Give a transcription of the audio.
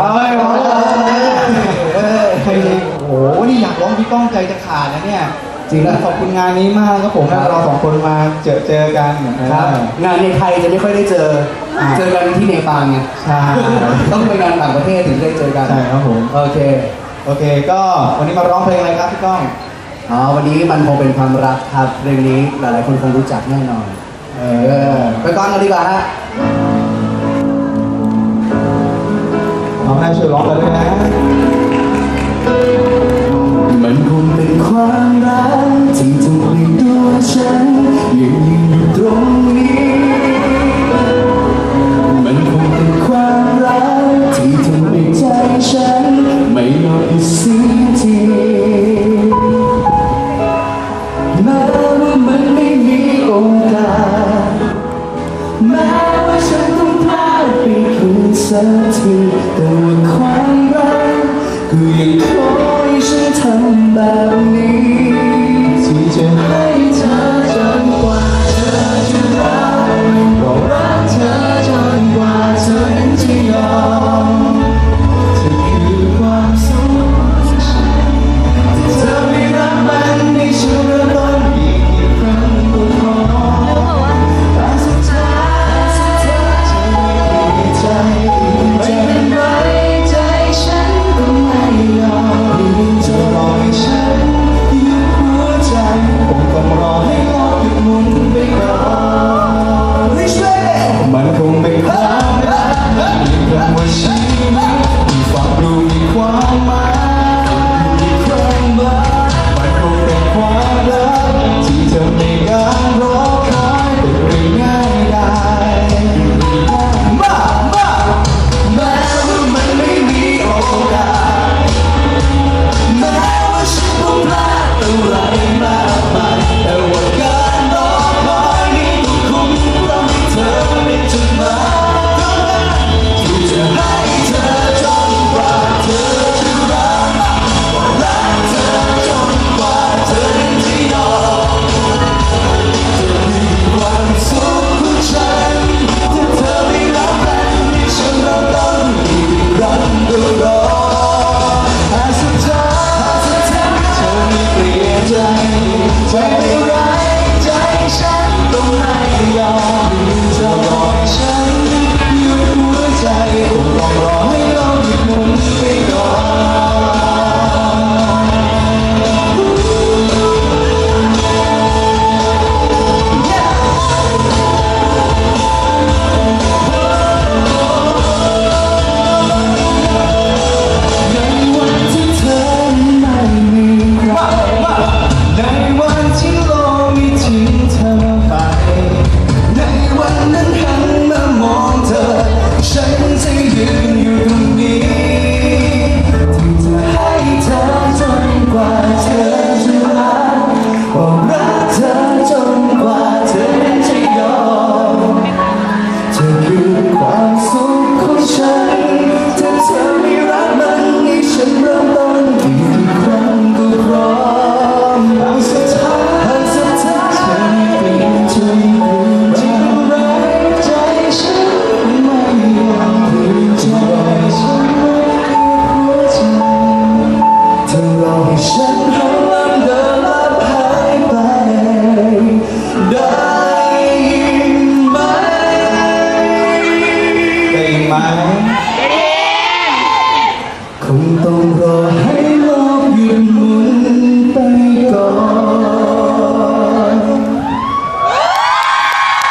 เอ้ยมาเลยเอ้ยโอ้โห นี่อยากร้องพี่ก้องใจจะขาดนะเนี่ย จริงนะขอบคุณงานนี้มากครับผมเราสองคนมาเจอเจอกันครับ งานในไทยจะไม่ค่อยได้เจอ เจอกันที่เนปาลไง ใช่ ต้องไปงานต่างประเทศถึงได้เจอกัน ใช่ครับผม โอเค โอเค ก็วันนี้มาร้องเพลงอะไรครับพี่ก้อง อ๋อ วันนี้มันคงเป็นความรักครับเพลงนี้หลายๆคนคงรู้จักแน่นอน เออ ไปฟังกันดีกว่าฮะ องให้ช่วยร้องกันด้วยนะ มันคงเป็นความรักที่ทำให้ตัวฉันยังยืนอยู่ตรงนี้ มันคงเป็นความรักที่ทำให้ใจฉันไม่ยอมให้เสียทีแม้ว่ามันไม่มีโอกาสแม้ว่าฉันต้องพลาดไปคืนสักที แต่ว่าความรักก็ยังขอให้ฉันทำแบบนี้ ไม่ไว้ใจฉันตรงไหน